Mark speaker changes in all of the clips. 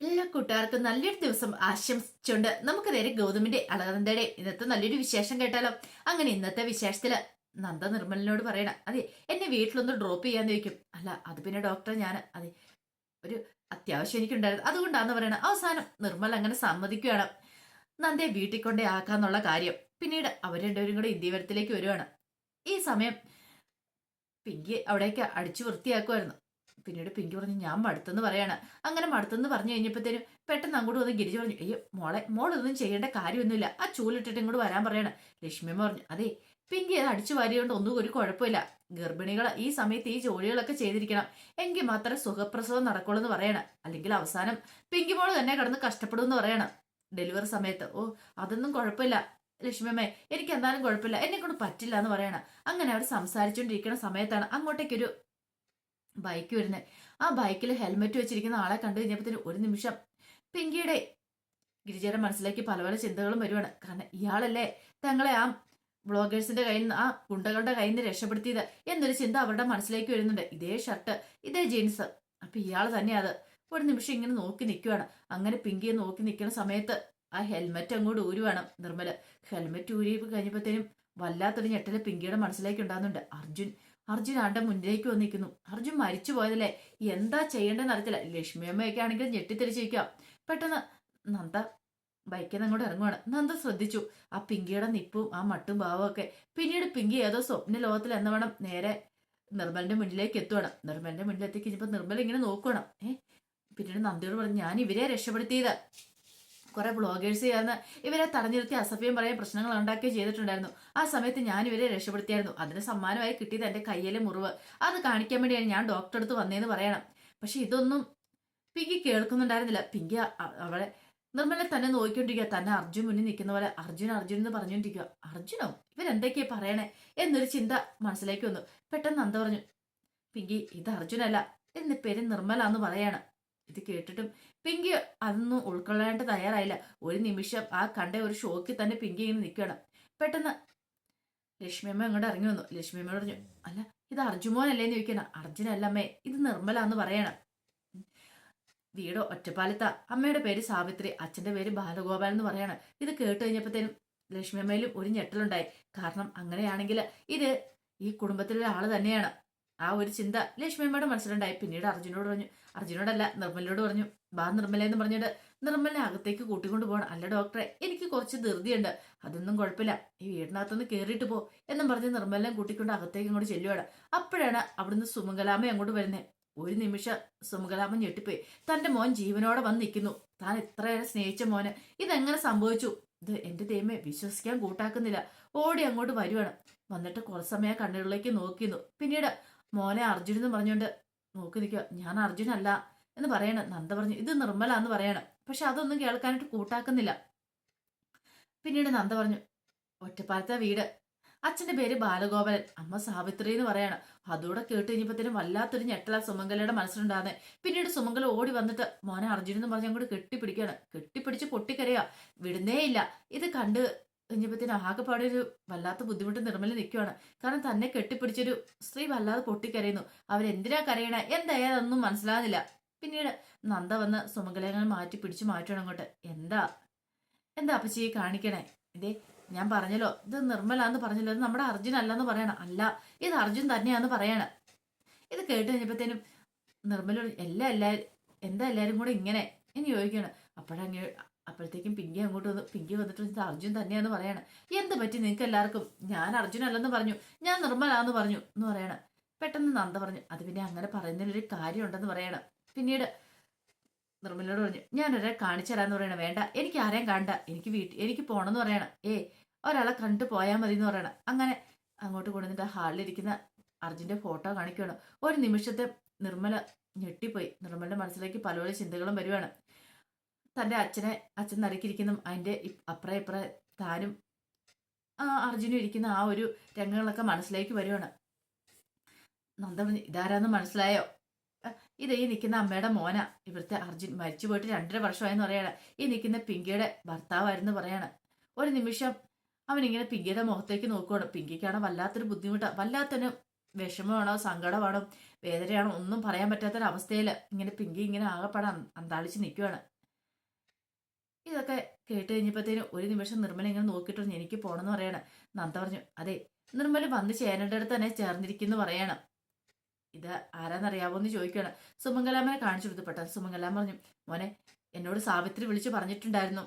Speaker 1: എല്ലാ കൂട്ടുകാർക്കും നല്ലൊരു ദിവസം ആശംസിച്ചുകൊണ്ട് നമുക്ക് നേരെ ഗൗതമിന്റെ അളകനന്ദയുടെ ഇന്നത്തെ നല്ലൊരു വിശേഷം കേട്ടാലോ? അങ്ങനെ ഇന്നത്തെ വിശേഷത്തിൽ നന്ദ നിർമ്മലിനോട് പറയണം. അതെ എന്നെ വീട്ടിലൊന്ന് ഡ്രോപ്പ് ചെയ്യാൻ ചോദിക്കും. അല്ല അത് പിന്നെ ഡോക്ടർ ഞാൻ അതെ ഒരു അത്യാവശ്യം എനിക്കുണ്ടായിരുന്നു. അതുകൊണ്ടാന്ന് പറയണം. അവസാനം നിർമ്മൽ അങ്ങനെ സമ്മതിക്കുകയാണ്. നന്ദയെ വീട്ടിൽ കൊണ്ടേ ആക്കാന്നുള്ള കാര്യം. പിന്നീട് അവർ രണ്ടുപേരും കൂടെ ഇന്ത്യവരത്തിലേക്ക് വരുവാണ്. ഈ സമയം പിങ്കി അവിടേക്ക് അടിച്ചു വൃത്തിയാക്കുമായിരുന്നു പിന്നീട് പിങ്കി പറഞ്ഞു ഞാൻ മടുത്തെന്ന് പറയാണ്. അങ്ങനെ മടുത്തെന്ന് പറഞ്ഞു കഴിഞ്ഞപ്പോഴത്തേനും പെട്ടെന്ന് അങ്ങോട്ട് വന്ന് ഗിരിജ പറഞ്ഞു അയ്യോ മോളെ മോളൊന്നും ചെയ്യേണ്ട കാര്യമൊന്നുമില്ല. ആ ചൂലിട്ടിട്ട് ഇങ്ങോട്ട് വരാൻ പറയാണ്. ലക്ഷ്മി പറഞ്ഞു അതെ പിങ്കി അത് അടിച്ചു വാരിയോണ്ട് ഒന്നും ഒരു കുഴപ്പമില്ല. ഗർഭിണികൾ ഈ സമയത്ത് ഈ ജോലികളൊക്കെ ചെയ്തിരിക്കണം. എങ്കിൽ മാത്രമേ സുഖപ്രസവം നടക്കുള്ളൂ എന്ന് പറയണം. അല്ലെങ്കിൽ അവസാനം പിങ്കി മോൾ തന്നെ കിടന്ന് കഷ്ടപ്പെടുമെന്ന് പറയണം. ഡെലിവറി സമയത്ത് ഓ അതൊന്നും കുഴപ്പമില്ല. ലക്ഷ്മിയമ്മേ എനിക്ക് എന്തായാലും കുഴപ്പമില്ല. എന്നെ കൊണ്ട് പറ്റില്ല എന്ന് പറയണം. അങ്ങനെ അവർ സംസാരിച്ചുകൊണ്ടിരിക്കുന്ന സമയത്താണ് അങ്ങോട്ടേക്കൊരു ബൈക്ക് വരുന്നത് ആ ബൈക്കിൽ ഹെൽമെറ്റ് വെച്ചിരിക്കുന്ന ആളെ കണ്ടു കഴിഞ്ഞപ്പോഴത്തേന് ഒരു നിമിഷം പിങ്കിയുടെ ഗിരിജയുടെ മനസ്സിലേക്ക് പല പല ചിന്തകളും വരുവാണ്. കാരണം ഇയാളല്ലേ തങ്ങളെ ആ ബ്ലോഗേഴ്സിന്റെ കയ്യിൽ നിന്ന് ആ ഗുണ്ടകളുടെ കയ്യിൽ നിന്ന് രക്ഷപ്പെടുത്തിയത് എന്നൊരു ചിന്ത അവരുടെ മനസ്സിലേക്ക് വരുന്നുണ്ട്. ഇതേ ഷർട്ട് ഇതേ ജീൻസ്. അപ്പൊ ഇയാൾ തന്നെയാ അത് ഒരു നിമിഷം ഇങ്ങനെ നോക്കി നിൽക്കുവാണ് അങ്ങനെ പിങ്കിയെ നോക്കി നിൽക്കുന്ന സമയത്ത് ആ ഹെൽമെറ്റ് അങ്ങോട്ട് ഊരുവാണ് നിർമ്മൽ. ഹെൽമെറ്റ് ഊരി കഴിഞ്ഞപ്പോഴത്തേനും വല്ലാത്തൊരു ഞെട്ടൽ പിങ്കിയുടെ മനസ്സിലേക്ക് ഉണ്ടാകുന്നുണ്ട്. അർജുൻ അർജുൻ ആണ്ട മുന്നിലേക്ക് വന്നിരിക്കുന്നു? അർജുൻ മരിച്ചു പോയതല്ലേ? എന്താ ചെയ്യേണ്ടതെന്ന് അറിയത്തില്ല. ലക്ഷ്മി അമ്മയൊക്കെ ആണെങ്കിൽ ഞെട്ടിത്തിരിച്ചിരിക്കാം പെട്ടെന്ന് നന്ദ ബൈക്കിൽ അങ്ങോട്ട് ഇറങ്ങുവാണ്. നന്ദ ശ്രദ്ധിച്ചു. ആ പിങ്കിയുടെ നിപ്പും ആ മട്ടും ഭാവവും ഒക്കെ. പിന്നീട് പിങ്കി ഏതോ സ്വപ്ന ലോകത്തിൽ എന്ന വേണം നേരെ നിർമ്മലിന്റെ മുന്നിലേക്ക് എത്തുവാണ്. നിർമ്മലിന്റെ മുന്നിലെത്തി കഴിഞ്ഞപ്പോൾ നിർമ്മൽ ഇങ്ങനെ നോക്കുവാണ്. ഏഹ് പിന്നീട് നന്ദിയോട് പറഞ്ഞു ഞാൻ ഇവരെ രക്ഷപ്പെടുത്തിയത്. കുറെ ബ്ലോഗേഴ്സ് ചേർന്ന് ഇവരെ തടഞ്ഞിരുത്തി അസഭ്യം പറയാൻ പ്രശ്നങ്ങൾ ഉണ്ടാക്കുകയും ചെയ്തിട്ടുണ്ടായിരുന്നു. ആ സമയത്ത് ഞാൻ ഇവരെ രക്ഷപ്പെടുത്തിയായിരുന്നു. അതിന് സമ്മാനമായി കിട്ടിയത് എന്റെ കയ്യിലെ മുറിവ്. അത് കാണിക്കാൻ വേണ്ടിയാണ് ഞാൻ ഡോക്ടറെ അടുത്ത് വന്നതെന്ന് പറയണം. പക്ഷെ ഇതൊന്നും പിങ്കി കേൾക്കുന്നുണ്ടായിരുന്നില്ല. പിങ്കി അവളെ നിർമ്മല തന്നെ നോക്കിക്കൊണ്ടിരിക്കുക. തന്നെ അർജുൻ മുന്നിൽ നിൽക്കുന്ന പോലെ അർജുൻ അർജുൻ എന്ന് പറഞ്ഞുകൊണ്ടിരിക്കുക. അർജുനോ? ഇവരെന്തൊക്കെയാ പറയണേ? എന്നൊരു ചിന്ത മനസ്സിലേക്ക് വന്നു. പെട്ടെന്ന് നന്ദ പറഞ്ഞു പിങ്കി ഇത് അർജുനല്ല. എന്ന് പേര് നിർമ്മല എന്ന് പറയാണ്. ഇത് കേട്ടിട്ടും പിങ്കി അതൊന്നും ഉൾക്കൊള്ളാണ്ട് തയ്യാറായില്ല. ഒരു നിമിഷം ആ കണ്ട ഒരു ഷോക്കിൽ തന്നെ പിങ്കി ഇങ്ങനെ നിൽക്കുകയാണ് പെട്ടെന്ന് ലക്ഷ്മിയമ്മ അങ്ങോട്ട് ഇറങ്ങി വന്നു. ലക്ഷ്മിയമ്മ പറഞ്ഞു അല്ല ഇത് അർജുമോനല്ലേന്ന് ചോദിക്കണം അർജുനല്ലമ്മേ ഇത് നിർമ്മല എന്ന് പറയണം. വീട് ഒറ്റപ്പാലത്ത. അമ്മയുടെ പേര് സാവിത്രി അച്ഛന്റെ പേര് ബാലഗോപാൽ എന്ന് പറയണം. ഇത് കേട്ട് കഴിഞ്ഞപ്പോഴത്തേനും ലക്ഷ്മിയമ്മയിലും ഒരു ഞെട്ടലുണ്ടായി. കാരണം അങ്ങനെയാണെങ്കിൽ ഇത് ഈ കുടുംബത്തിലെ ആൾ തന്നെയാണ്. ആ ഒരു ചിന്ത ലക്ഷ്മിയമ്മയുടെ മനസ്സിലുണ്ടായി. പിന്നീട് അർജുനോട് പറഞ്ഞു അർജുനോടല്ല നിർമ്മലയോട് പറഞ്ഞു ബാ നിർമ്മല എന്ന് പറഞ്ഞിട്ട് നിർമ്മലിനെ അകത്തേക്ക് കൂട്ടിക്കൊണ്ടു പോകണം അല്ല ഡോക്ടറെ എനിക്ക് കുറച്ച് ധൃതിയുണ്ട്. അതൊന്നും കുഴപ്പമില്ല. ഈ വീടിനകത്തൊന്ന് കയറിയിട്ട് പോ എന്നും പറഞ്ഞ് നിർമ്മലിനെ കൂട്ടിക്കൊണ്ട് അകത്തേക്ക് ഇങ്ങോട്ട് ചെല്ലുവാണ്. അപ്പോഴാണ് അവിടുന്ന് സുമംഗലാമ അങ്ങോട്ട് വരുന്നത് ഒരു നിമിഷം സുമംഗലാമ ഞെട്ടിപ്പോയി. തന്റെ മോൻ ജീവനോടെ വന്ന് നിൽക്കുന്നു. താൻ ഇത്രയേറെ സ്നേഹിച്ച മോന്. ഇതെങ്ങനെ സംഭവിച്ചു? ഇത് എന്റെ ദൈവമേ വിശ്വസിക്കാൻ കൂട്ടാക്കുന്നില്ല. ഓടി അങ്ങോട്ട് വരുവാണ്. വന്നിട്ട് കുറച്ച് സമയം കണ്ണുകളിലേക്ക് നോക്കിയിരുന്നു. പിന്നീട് മോനെ അർജുൻ എന്ന് പറഞ്ഞുകൊണ്ട് നോക്കി നിൽക്കുക. ഞാൻ അർജുനല്ല എന്ന് പറയണം. നന്ദ പറഞ്ഞു ഇത് നിർമ്മല എന്ന് പറയണം. പക്ഷെ അതൊന്നും കേൾക്കാനായിട്ട് കൂട്ടാക്കുന്നില്ല. പിന്നീട് നന്ദ പറഞ്ഞു ഒറ്റപ്പാലത്തെ വീട്. അച്ഛന്റെ പേര് ബാലഗോപാലൻ. അമ്മ സാവിത്രി എന്ന് പറയണം. അതോടെ കേട്ട് കഴിഞ്ഞപ്പോഴത്തേനും വല്ലാത്തൊരു ഞെട്ടല സുമംഗലയുടെ മനസ്സിലുണ്ടാകുന്നത്. പിന്നീട് സുമംഗല ഓടി വന്നിട്ട് മോനെ അർജുനെന്ന് പറഞ്ഞ് അങ്ങോട്ട് കെട്ടിപ്പിടിക്കുകയാണ്. കെട്ടിപ്പിടിച്ച് പൊട്ടിക്കരയാ. വിടുന്നേ ഇല്ല ഇത് കണ്ട് കഴിഞ്ഞപ്പോഴത്തേനും ആകെപ്പാടെ ഒരു വല്ലാത്ത ബുദ്ധിമുട്ട് നിർമ്മല നിൽക്കുവാണ് കാരണം തന്നെ കെട്ടിപ്പിടിച്ചൊരു സ്ത്രീ വല്ലാതെ പൊട്ടിക്കരയുന്നു. അവരെന്തിനാ കരയണേ? എന്തായാലൊന്നും മനസ്സിലാകുന്നില്ല. പിന്നീട് നന്ദ വന്ന് സുമംഗലങ്ങൾ മാറ്റി പിടിച്ചു മാറ്റണം അങ്ങോട്ട്. എന്താ? എന്താ അപ്പച്ചി കാണിക്കണേ? ഇതേ ഞാൻ പറഞ്ഞല്ലോ ഇത് നിർമ്മലാന്ന് പറഞ്ഞല്ലോ. ഇത് നമ്മുടെ അർജുൻ അല്ലെന്ന് പറയണം. അല്ല ഇത് അർജുൻ തന്നെയാന്ന് പറയണ. ഇത് കേട്ട് കഴിഞ്ഞപ്പോഴത്തേനും നിർമ്മലോട് എല്ലാ എല്ലാ എന്താ എല്ലാരും കൂടെ ഇങ്ങനെ? ഇനി ചോദിക്കണം അപ്പോഴങ്ങ് അപ്പോഴത്തേക്കും പിങ്കി അങ്ങോട്ട് വന്ന് പിങ്കി വന്നിട്ട് ഇത് അർജുൻ തന്നെയാന്ന് പറയണം. എന്ത് പറ്റി നിങ്ങൾക്ക് എല്ലാവർക്കും? ഞാൻ അർജുൻ അല്ലെന്ന് പറഞ്ഞു. ഞാൻ നിർമ്മലാന്ന് പറഞ്ഞു. എന്ന് പറയണം. പെട്ടെന്ന് നന്ദ പറഞ്ഞു അത് പിന്നെ അങ്ങനെ പറയുന്നതിലൊരു കാര്യമുണ്ടെന്ന് പറയണം. പിന്നീട് നിർമ്മലയോട് പറഞ്ഞു ഞാൻ ഒരാളെ കാണിച്ചു തരാന്ന് പറയണം. വേണ്ട എനിക്ക് ആരെയും കാണണ്ട. എനിക്ക് വീട്ടിൽ എനിക്ക് പോണെന്ന് പറയണം. ഏ ഒരാളെ കണ്ടു പോയാൽ മതി എന്ന് പറയണം. അങ്ങനെ അങ്ങോട്ട് കൊണ്ടുവന്നിട്ട് ഹാളിലിരിക്കുന്ന അർജുന്റെ ഫോട്ടോ കാണിക്കുകയാണ്. ഒരു നിമിഷത്തെ നിർമ്മല ഞെട്ടിപ്പോയി. നിർമ്മലയുടെ മനസ്സിലേക്ക് പല പല ചിന്തകളും വരുവാണ്. തന്റെ അച്ഛനെ അച്ഛൻ നരക്കിരിക്കുന്ന അതിന്റെ അപ്പുറം ഇപ്പുറം താനും അർജുനും ഇരിക്കുന്ന ആ ഒരു രംഗങ്ങളൊക്കെ മനസ്സിലേക്ക് വരുവാണ്. നന്ദ ഇതാരാന്ന് മനസ്സിലായോ? ഇത് ഈ നിൽക്കുന്ന അമ്മയുടെ മോന. ഇവിടുത്തെ അർജുൻ മരിച്ചു പോയിട്ട് രണ്ടര വർഷമായെന്ന് പറയാണ്. ഈ നിൽക്കുന്ന പിങ്കിയുടെ ഭർത്താവായിരുന്നു പറയാണ്. ഒരു നിമിഷം അവൻ ഇങ്ങനെ പിങ്കിയുടെ മുഖത്തേക്ക് നോക്കുവാണ്. പിങ്കിക്കാണോ വല്ലാത്തൊരു ബുദ്ധിമുട്ടാണ് വല്ലാത്തൊരു വിഷമമാണോ സങ്കടമാണോ വേദനയാണോ ഒന്നും പറയാൻ പറ്റാത്തൊരവസ്ഥയിൽ ഇങ്ങനെ പിങ്കി ഇങ്ങനെ ആകെപ്പാടെ അന്ത- അന്താളിച്ച് നിൽക്കുവാണ്. ഇതൊക്കെ കേട്ട് കഴിഞ്ഞപ്പോഴത്തേനും ഒരു നിമിഷം നിർമ്മല ഇങ്ങനെ നോക്കിയിട്ട് എനിക്ക് പോണെന്ന് പറയണം. നന്ദ പറഞ്ഞു അതെ നിർമ്മല വന്ന് ചേരേണ്ട അടുത്ത് തന്നെ ചേർന്നിരിക്കുന്നു പറയണം. ഇത് ആരാന്നറിയാവോ എന്ന് ചോദിക്കുകയാണ്. സുമംഗലാമനെ കാണിച്ചു കൊടുത്തു പെട്ടെന്ന്. സുമംഗലാം പറഞ്ഞു മോനെ എന്നോട് സാവിത്രി വിളിച്ച് പറഞ്ഞിട്ടുണ്ടായിരുന്നു.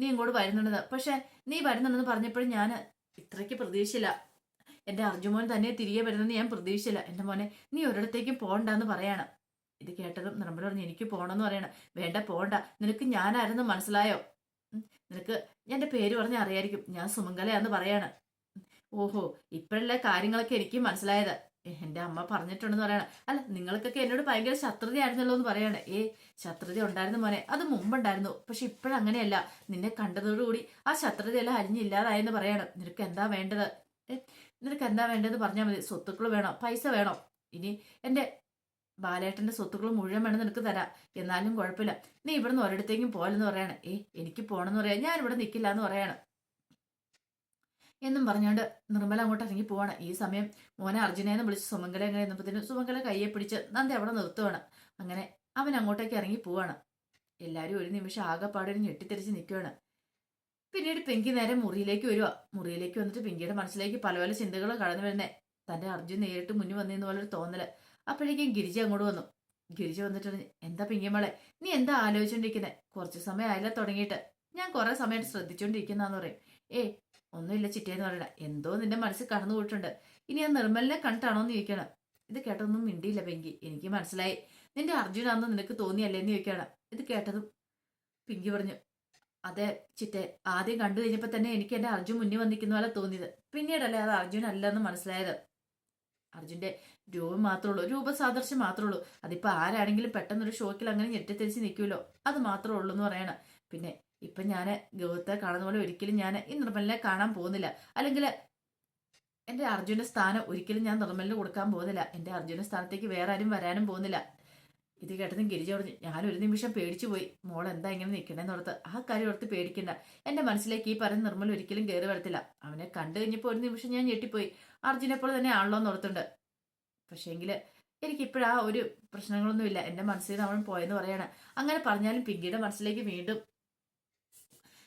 Speaker 1: നീ ഇങ്ങോട്ട് വരുന്നുണ്ടെന്ന്. പക്ഷെ നീ വരുന്നുണ്ടെന്ന് പറഞ്ഞപ്പോഴും ഞാൻ ഇത്രയ്ക്ക് പ്രതീക്ഷയില്ല. എന്റെ അർജുമോൻ തന്നെ തിരികെ വരുന്നെന്ന് ഞാൻ പ്രതീക്ഷിച്ചില്ല എന്റെ മോനെ നീ ഒരിടത്തേക്കും പോകണ്ടെന്ന് പറയാണ്. ഇത് കേട്ടതും നിർമ്മല പറഞ്ഞു എനിക്ക് പോകണമെന്ന് പറയണം. വേണ്ട പോണ്ട. നിനക്ക് ഞാനായിരുന്നു മനസ്സിലായോ? നിനക്ക് എന്റെ പേര് പറഞ്ഞ അറിയായിരിക്കും. ഞാൻ സുമംഗലയാന്ന് പറയാണ്. ഓഹോ ഇപ്പോഴുള്ള കാര്യങ്ങളൊക്കെ എനിക്ക് മനസ്സിലായത്? എന്റെ അമ്മ പറഞ്ഞിട്ടുണ്ടെന്ന് പറയണം. അല്ല നിങ്ങൾക്കൊക്കെ എന്നോട് ഭയങ്കര ശത്രുതയായിരുന്നല്ലോ എന്ന് പറയാണ്. ഏ ശത്രുത ഉണ്ടായിരുന്നു മോനെ. അത് മുമ്പുണ്ടായിരുന്നു. പക്ഷെ ഇപ്പോഴങ്ങനെയല്ല. നിന്നെ കണ്ടതോടുകൂടി ആ ശത്രുതയെല്ലാം അലിഞ്ഞില്ലാതായെന്ന് പറയണം. നിനക്ക് എന്താ വേണ്ടത്? നിനക്ക് എന്താ വേണ്ടതെന്ന് പറഞ്ഞാൽ മതി. സ്വത്തുക്കൾ വേണോ? പൈസ വേണോ? ഇനി എന്റെ ബാലേട്ടന്റെ സ്വത്തുക്കൾ മുഴുവൻ വേണം നിനക്ക് തരാം. എന്നാലും കുഴപ്പമില്ല. നീ ഇവിടുന്ന് ഒരിടത്തേക്കും പോലെന്ന് പറയാണ്. ഏ എനിക്ക് പോണെന്ന് പറയാം. ഞാൻ ഇവിടെ നിൽക്കില്ല എന്ന് പറയാണ്. എന്നും പറഞ്ഞുകൊണ്ട് നിർമ്മല അങ്ങോട്ട് ഇറങ്ങി പോവാണ്. ഈ സമയം മോനെ അർജുനേന്ന് വിളിച്ച് സുമംഗല എങ്ങനെ എന്നപ്പത്തിന് സുമംഗല കയ്യെ പിടിച്ച് നന്ദി അവിടെ നിർത്തുവാണ്. അങ്ങനെ അവൻ അങ്ങോട്ടേക്ക് ഇറങ്ങി പോവാണ്. എല്ലാവരും ഒരു നിമിഷം ആകെപ്പാടൊരു ഞെട്ടിത്തിരിച്ച് നിൽക്കുവാണ് പിന്നീട് പെങ്കി നേരെ മുറിയിലേക്ക് വരുക മുറിയിലേക്ക് വന്നിട്ട് പിങ്കിയുടെ മനസ്സിലേക്ക് പല പല ചിന്തകൾ കടന്നു വരുന്നേ. തന്റെ അർജുൻ നേരിട്ട് മുന്നിൽ വന്നിരുന്ന പോലൊരു തോന്നൽ. അപ്പോഴേക്കും ഗിരിജ അങ്ങോട്ട് വന്നു. ഗിരിജ വന്നിട്ട് എന്താ പിങ്കിമളെ നീ എന്താ ആലോചിച്ചോണ്ടിരിക്കുന്നത് കുറച്ച് സമയം ആയില്ല തുടങ്ങിയിട്ട്. ഞാൻ കുറെ സമയമായിട്ട് ശ്രദ്ധിച്ചോണ്ടിരിക്കുന്നാന്ന് പറയും. ഏ ഒന്നുമില്ല ചിറ്റേന്ന് പറയണ എന്തോ നിന്റെ മനസ്സിൽ കടന്നു പോയിട്ടുണ്ട്. ഇനി ഞാൻ നിർമ്മലിനെ കണ്ടിട്ടാണോ എന്ന് ചോദിക്കണം ഇത് കേട്ടൊന്നും മിണ്ടിയില്ല പെങ്കി. എനിക്ക് മനസ്സിലായി. നിന്റെ അർജുനാന്ന് നിനക്ക് തോന്നിയല്ലേ എന്ന് ചോദിക്കണം ഇത് കേട്ടതും പിങ്കി പറഞ്ഞു അതെ ചിറ്റെ ആദ്യം കണ്ടു കഴിഞ്ഞപ്പോൾ തന്നെ എനിക്ക് എന്റെ അർജുൻ മുന്നിൽ വന്നിരിക്കുന്ന പോലെ തോന്നിയത്. പിന്നീടല്ലേ അത് അർജുൻ അല്ലെന്ന് മനസ്സിലായത്. അർജുന്റെ രൂപം മാത്രമേ ഉള്ളൂ. രൂപസാദൃശ്യം മാത്രമേ ഉള്ളൂ. അതിപ്പോ ആരാണെങ്കിലും പെട്ടെന്നൊരു ഷോക്കിൽ അങ്ങനെ ഞെട്ടിത്തിരിച്ച് നിൽക്കുമല്ലോ? അത് മാത്രമേ ഉള്ളൂ എന്ന് പറയണം. പിന്നെ ഇപ്പൊ ഞാൻ ഗൗതത്തെ കാണുന്ന പോലെ ഒരിക്കലും ഞാൻ ഈ നിർമ്മലിനെ കാണാൻ പോകുന്നില്ല. അല്ലെങ്കിൽ എന്റെ അർജുന്റെ സ്ഥാനം ഒരിക്കലും ഞാൻ നിർമ്മലിന് കൊടുക്കാൻ പോകുന്നില്ല. എന്റെ അർജുന സ്ഥാനത്തേക്ക് വേറെ ആരും വരാനും പോകുന്നില്ല. ഇത് കേട്ടതും ഗിരിജ പറഞ്ഞു ഒരു നിമിഷം പേടിച്ചു പോയി. മോൾ എന്താ ഇങ്ങനെ നിൽക്കണേന്ന് ഓർത്ത് ആ കാര്യം ഓർത്ത് പേടിക്കണ്ട. എന്റെ മനസ്സിലേക്ക് ഈ പറയുന്ന നിർമ്മൽ ഒരിക്കലും കയറി വരത്തില്ല. അവനെ കണ്ടു കഴിഞ്ഞപ്പോൾ ഒരു നിമിഷം ഞാൻ ഞെട്ടിപ്പോയി. അർജുനെ പോലെ തന്നെ ആണല്ലോ എന്ന് ഓർത്തുണ്ട് പക്ഷേങ്കിൽ എനിക്കിപ്പോഴാ ഒരു പ്രശ്നങ്ങളൊന്നുമില്ല എന്റെ മനസ്സിൽ നിന്ന് അവൻ പോയെന്ന് പറയാണ്. അങ്ങനെ പറഞ്ഞാലും പിങ്കിയുടെ മനസ്സിലേക്ക് വീണ്ടും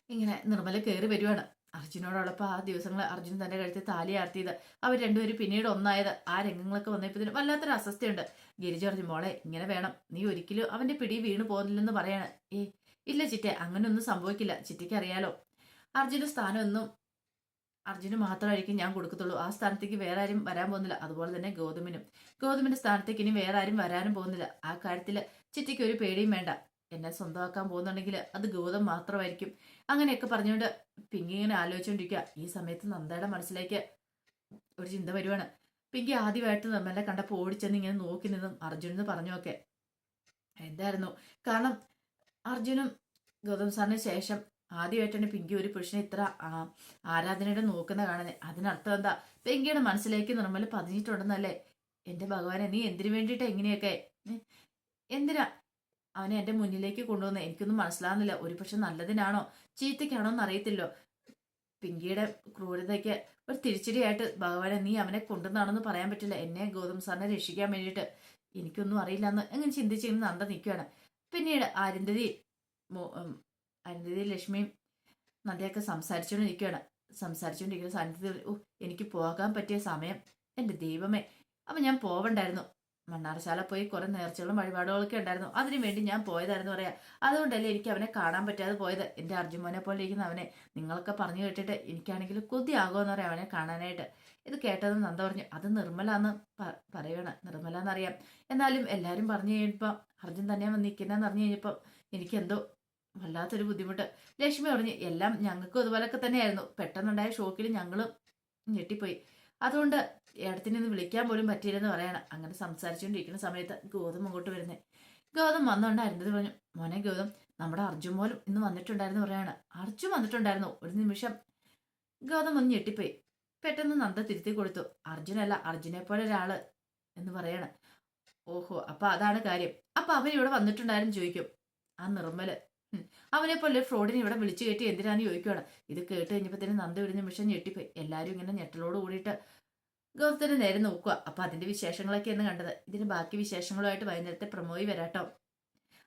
Speaker 1: ഇങ്ങനെ നിർമ്മല കയറി വരുവാണ്. അർജുനോടൊപ്പം ആ ദിവസങ്ങൾ അർജുൻ തന്റെ കഴുത്തിൽ താലി ആർത്തിയത്. അവർ രണ്ടുപേരും പിന്നീട് ഒന്നായത് ആ രംഗങ്ങളൊക്കെ വന്നപ്പോഴത്തേനും വല്ലാത്തൊരു അസ്വസ്ഥയുണ്ട്. ഗിരിജ പറഞ്ഞു മോളെ ഇങ്ങനെ വേണം. നീ ഒരിക്കലും അവന്റെ പിടി വീണു പോകുന്നില്ലെന്ന് പറയാണ്. ഏ ഇല്ല ചിറ്റെ അങ്ങനെയൊന്നും സംഭവിക്കില്ല. ചിറ്റയ്ക്ക് അറിയാലോ. അർജുന് സ്ഥാനമൊന്നും അർജുന് മാത്രമായിരിക്കും ഞാൻ കൊടുക്കത്തുള്ളൂ. ആ സ്ഥാനത്തേക്ക് വേറെ ആരും വരാൻ പോകുന്നില്ല. അതുപോലെ തന്നെ ഗൗതമിനും ഗൗതമിന്റെ സ്ഥാനത്തേക്ക് ഇനി വേറെ ആരും വരാനും പോകുന്നില്ല. ആ കാര്യത്തിൽ ചിറ്റയ്ക്ക് ഒരു പേടിയും വേണ്ട. എന്നെ സ്വന്തമാക്കാൻ പോകുന്നുണ്ടെങ്കിൽ അത് ഗൗതം മാത്രമായിരിക്കും. അങ്ങനെയൊക്കെ പറഞ്ഞുകൊണ്ട് പിങ്കി ഇങ്ങനെ ആലോചിച്ചുകൊണ്ടിരിക്കുക ഈ സമയത്ത് നന്ദയുടെ മനസ്സിലേക്ക് ഒരു ചിന്ത വരുവാണ്. പിങ്കി ആദ്യമായിട്ട് നമ്മളെ കണ്ടപ്പോൾ ഓടിച്ചെന്ന് ഇങ്ങനെ നോക്കി നിന്നും അർജുനൻ എന്ന് പറഞ്ഞൊക്കെ എന്തായിരുന്നു? കാരണം അർജുനും ഗൗതം സാറിന് ശേഷം ആദ്യമായിട്ടാണ് പിങ്കി ഒരു പുരുഷനെ ഇത്ര ആരാധനയുടെ നോക്കുന്ന കാണുന്നത് അതിനർത്ഥം എന്താ? പിങ്കിയുടെ മനസ്സിലേക്ക് നിർമ്മൽ പതിഞ്ഞിട്ടുണ്ടെന്നല്ലേ? എന്റെ ഭഗവാനെ നീ എന്തിനു വേണ്ടിയിട്ടാ ഇങ്ങനെയൊക്കെ? എന്തിനാ? അവനെ എന്റെ മുന്നിലേക്ക് കൊണ്ടുവന്ന് എനിക്കൊന്നും മനസ്സിലാകുന്നില്ല ഒരു പക്ഷെ നല്ലതിനാണോ? ചീത്തയ്ക്കാണോ എന്നറിയത്തില്ലോ. പിങ്കിയുടെ ക്രൂരതയ്ക്ക് ഒരു തിരിച്ചടിയായിട്ട് ഭഗവാനെ നീ അവനെ കൊണ്ടുവന്നാണെന്ന് പറയാൻ പറ്റില്ല. എന്നെ ഗൗതം സാറിനെ രക്ഷിക്കാൻ വേണ്ടിയിട്ട്. എനിക്കൊന്നും അറിയില്ല എന്ന് അങ്ങനെ ചിന്തിച്ചിങ്ങനെ നന്ദ നിൽക്കുകയാണ്. പിന്നീട് അരുന്ധതി അരുന്ധതി ലക്ഷ്മിയും നന്ദയൊക്കെ സംസാരിച്ചുകൊണ്ടിരിക്കുകയാണ്. സംസാരിച്ചുകൊണ്ടിരിക്കുന്ന സാന്നിധ്യത്തിൽ ഓ എനിക്ക് പോകാൻ പറ്റിയ സമയം. എന്റെ ദൈവമേ അപ്പം ഞാൻ പോവണ്ടായിരുന്നു. മണ്ണാറശാല പോയി കുറെ നേർച്ചകളും വഴിപാടുകളൊക്കെ ഉണ്ടായിരുന്നു. അതിനു വേണ്ടി ഞാൻ പോയതായിരുന്നു പറയാ. അതുകൊണ്ടല്ലേ എനിക്ക് അവനെ കാണാൻ പറ്റാതെ പോയത്? എന്റെ അർജുമോനെ പോലെ ഇരിക്കുന്ന അവനെ നിങ്ങളൊക്കെ പറഞ്ഞു കേട്ടിട്ട് എനിക്കാണെങ്കിൽ കൊതിയാകുമെന്ന് പറയാം അവനെ കാണാനായിട്ട്. ഇത് കേട്ടത് നന്ദ പറഞ്ഞു അത് നിർമ്മലാന്ന് പ- പറയണം. നിർമ്മല എന്നറിയാം എന്നാലും എല്ലാവരും പറഞ്ഞു കഴിഞ്ഞപ്പോൾ അർജുൻ തന്നെ വന്ന് നിൽക്കുന്നതെന്ന് അറിഞ്ഞു കഴിഞ്ഞപ്പോൾ എനിക്കെന്തോ വല്ലാത്തൊരു ബുദ്ധിമുട്ട്. ലക്ഷ്മി പറഞ്ഞു എല്ലാം ഞങ്ങൾക്കും അതുപോലൊക്കെ തന്നെയായിരുന്നു. പെട്ടെന്നുണ്ടായ ഷോക്കിൽ ഞങ്ങളും ഞെട്ടിപ്പോയി. അതുകൊണ്ട് ഏടത്തിനെ ഒന്ന് വിളിക്കാൻ പോലും പറ്റിയില്ലെന്ന് പറയണം. അങ്ങനെ സംസാരിച്ചുകൊണ്ടിരിക്കുന്ന സമയത്ത് ഗൗതം അങ്ങോട്ട് വരുന്നേ. ഗൗതം വന്നോണ്ട് അരുന്ധതി പറഞ്ഞു മോനെ ഗൗതം നമ്മുടെ അർജുൻ പോലും ഇന്ന് വന്നിട്ടുണ്ടായിരുന്നു പറയാണ്. അർജുൻ വന്നിട്ടുണ്ടായിരുന്നു? ഒരു നിമിഷം. ഗൗതം ഒന്ന് ഞെട്ടിപ്പോയി. പെട്ടെന്ന് നന്ദ തിരുത്തി കൊടുത്തു. അർജുനല്ല അർജുനെ പോലെ ഒരാൾ എന്ന് പറയണം. ഓഹോ അപ്പൊ അതാണ് കാര്യം. അപ്പൊ ഇവിടെ വന്നിട്ടുണ്ടായിരുന്നു? ചോദിക്കും. ആ നിർമ്മൽ. അവനെ പോലെ ഫ്രോഡിനെ ഇവിടെ വിളിച്ചു കയറ്റി എന്തിനാന്ന് ചോദിക്കുവാണ്. ഇത് കേട്ട് കഴിഞ്ഞപ്പോഴത്തേനും നന്ദ ഒരു നിമിഷം ഞെട്ടിപ്പോയി. എല്ലാവരും ഇങ്ങനെ ഞെട്ടലോട് കൂടിയിട്ട് ഗൗതത്തിന് നേരെ നോക്കുക. അപ്പൊ അതിന്റെ വിശേഷങ്ങളൊക്കെയാണ് കണ്ടത്. ഇതിന് ബാക്കി വിശേഷങ്ങളുമായിട്ട് വൈകുന്നേരത്തെ പ്രമോയി വരാട്ടോ.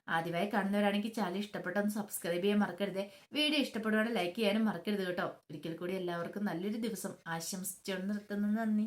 Speaker 1: ആദ്യമായി കാണുന്നവരാണെങ്കിൽ ചാനൽ ഇഷ്ടപ്പെട്ടൊന്ന് സബ്സ്ക്രൈബ് ചെയ്യാൻ മറക്കരുത്. വീഡിയോ ഇഷ്ടപ്പെടുവാണെങ്കിൽ ലൈക്ക് ചെയ്യാനും മറക്കരുത് കേട്ടോ. ഒരിക്കൽ കൂടി എല്ലാവർക്കും നല്ലൊരു ദിവസം ആശംസിച്ചു നിർത്തുന്നു. നന്ദി.